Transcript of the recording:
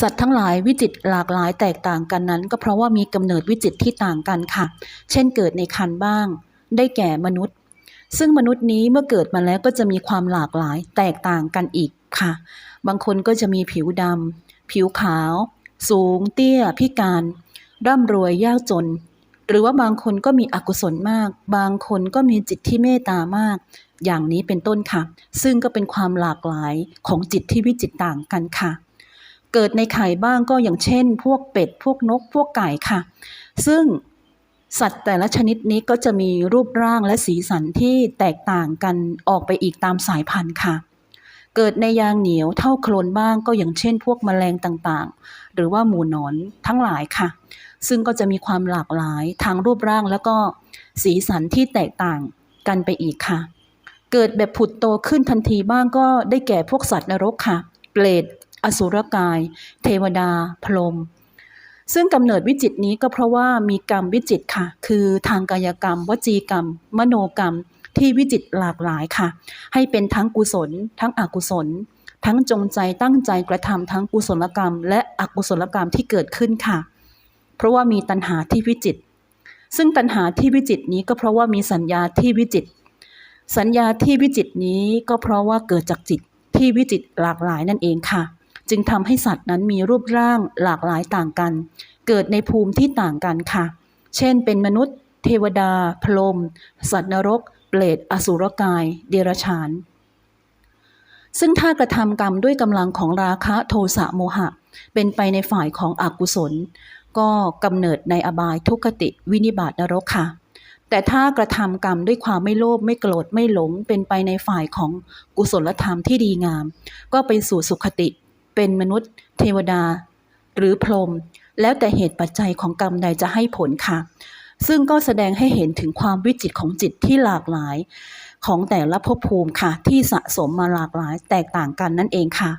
สัตว์ทั้งหลายวิจิตหลากหลายแตกต่างกันนั้น ก็เพราะว่ามีกำเนิดวิจิตที่ต่างกันค่ะ เช่นเกิดในคันบ้าง ได้แก่มนุษย์ ซึ่งมนุษย์นี้เมื่อเกิดมาแล้วก็จะมีความหลากหลายแตกต่างกันอีกค่ะ บางคนก็จะมีผิวดำผิวขาว สูง เตี้ย พิการ ร่ำรวยยากจน หรือว่าบางคนก็มีอกุศลมาก บางคนก็มีจิตที่เมตตามาก อย่างนี้เป็นต้นค่ะ ซึ่งก็เป็นความหลากหลายของจิตที่วิจิตต่างกันค่ะ เกิดในไข่บ้างก็อย่างเช่น พวกเป็ด พวกนก พวกไก่ค่ะ ซึ่งสัตว์แต่ละชนิดนี้ก็จะมีรูปร่างและสีสันที่แตกต่างกันออกไปอีกตามสายพันธุ์ค่ะ เกิดในยางเหนียวเท่าโคลนบ้างก็อย่างเช่น พวกแมลงต่างๆ หรือว่าหมูหนอนทั้งหลายค่ะ ซึ่งก็จะมีความหลากหลายทางรูปร่างแล้วก็สีสันที่แตกต่างกันไปอีกค่ะ เกิดแบบผุดโตขึ้นทันทีบ้างก็ได้แก่พวกสัตว์นรกค่ะ เปรต อสุรกาย เทวดา พรหมซึ่งกำเนิดวิจิตนี้ก็เพราะว่ามีกรรมวิจิตค่ะ คือทางกายกรรม วจีกรรม มโนกรรม ที่วิจิตหลากหลายค่ะ ให้เป็นทั้งกุศล ทั้งอกุศล ทั้งจงใจตั้งใจกระทำทั้งกุศลกรรม และอกุศลกรรมที่เกิดขึ้นค่ะ เพราะว่ามีตัณหาที่วิจิต ซึ่งตัณหาที่วิจิตนี้ก็เพราะว่ามีสัญญาที่วิจิต สัญญาที่วิจิตนี้ก็เพราะว่าเกิดจากจิตที่วิจิตหลากหลายนั่นเองค่ะ จึงทำให้สัตว์นั้นมีรูปร่างหลากหลายต่างกัน เกิดในภูมิที่ต่างกันค่ะ เช่น เป็นมนุษย์ เทวดา พรหมสัตว์นรก เปรตอสุรกาย เดรัจฉาน ซึ่งถ้ากระทำกรรมด้วยกำลังของราคะโทสะโมหะ เป็นไปในฝ่ายของอกุศล ก็กำเนิดในอบายทุกติวินิบาตนรกค่ะแต่ถ้ากระทำกรรมด้วยความไม่โลภไม่โกรธไม่หลงเป็นไปในฝ่ายของกุศลธรรมที่ดีงาม ก็ไปสู่สุขติ เป็นมนุษย์ เทวดา หรือพรหมแล้วแต่เหตุปัจจัยของกรรมใดจะให้ผลค่ะ ซึ่งก็แสดงให้เห็นถึงความวิจิตของจิตที่หลากหลาย ของแต่ละภพภูมิค่ะ ที่สะสมมาหลากหลายแตกต่างกันนั่นเองค่ะ